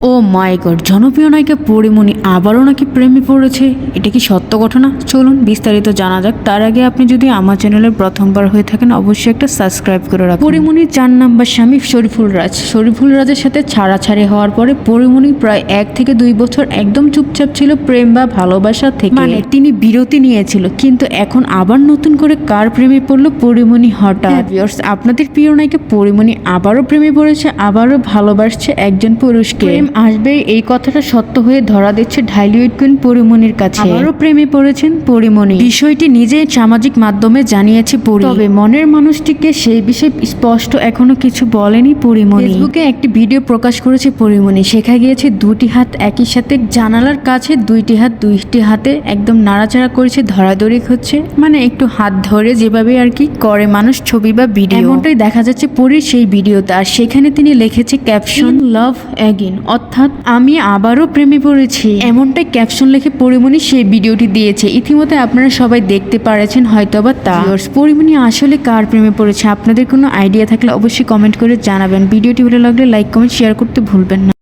ও মাই god জনপ্রিয় নায়িকা পরিমণি আবারও নাকি প্রেমে পড়েছে? এটা কি সত্য ঘটনা? চলুন বিস্তারিত জানা যাক। তার আগে আপনি যদি আমার চ্যানেলের প্রথমবার হয়ে থাকেন অবশ্যই একটা সাবস্ক্রাইব করে রাখুন। পরিমণির চার নাম্বার স্বামী শরীফুল রাজ। শরীফুল রাজের সাথে ছাড়াছাড়ি হওয়ার পরে পরিমণি প্রায় এক থেকে দুই বছর একদম চুপচাপ ছিল প্রেম বা ভালোবাসা থেকে। মানে তিনি বিরতি নিয়েছিল কিন্তু এখন আবার নতুন করে কার প্রেমে পড়ল পরিমণি হঠাৎ? Viewers, আপনাদের প্রিয় নায়িকা পরিমণি আবারও প্রেমে পড়েছে আবারও ভালোবাসছে একজন পুরুষকে। প্রেম আসবে এই কথাটা সত্য হয়ে ধরা দিচ্ছে ঢাইলিউড কুইন পরিমণির কাছে। আবারও প্রেমে পড়েছেন পরিমণি বিষয়টি নিজে সামাজিক মাধ্যমে জানিয়েছে পরি। তবে মনের মানুষটিকে সেই বিষয়ে স্পষ্ট এখনও কিছু বলেনি পরিমণি ফেসবুকে একটি ভিডিও প্রকাশ করেছে পরিমণি শেখা গিয়েছে দুটি হাত একই সাথে জানালার কাছে দুইটি হাত দুইটি হাতে একদম নাড়াচাড়া করেছে ধরাধরি হচ্ছে। মানে একটু হাত ধরে যেভাবে আর কি করে মানুষ ছবি বা ভিডিও। এমনটাই দেখা যাচ্ছে পরির সেই ভিডিওতে। আর সেখানে তিনি লিখেছে ক্যাপশন লাভ অ্যাগেন অর্থাৎ আমি আবারও প্রেমে পড়েছি। এমনটাই ক্যাপশন লিখে পরিমণি সেই ভিডিওটি দিয়েছে। ইতিমধ্যে আপনারা সবাই দেখতে পারেছেন হয়তো বা তা পরিমণি আসলে কার প্রেমে পড়েছে? আপনাদের কোনো আইডিয়া থাকলে অবশ্যই কমেন্ট করে জানাবেন। ভিডিওটি ভালো লাগলে লাইক কমেন্ট শেয়ার করতে ভুলবেন না।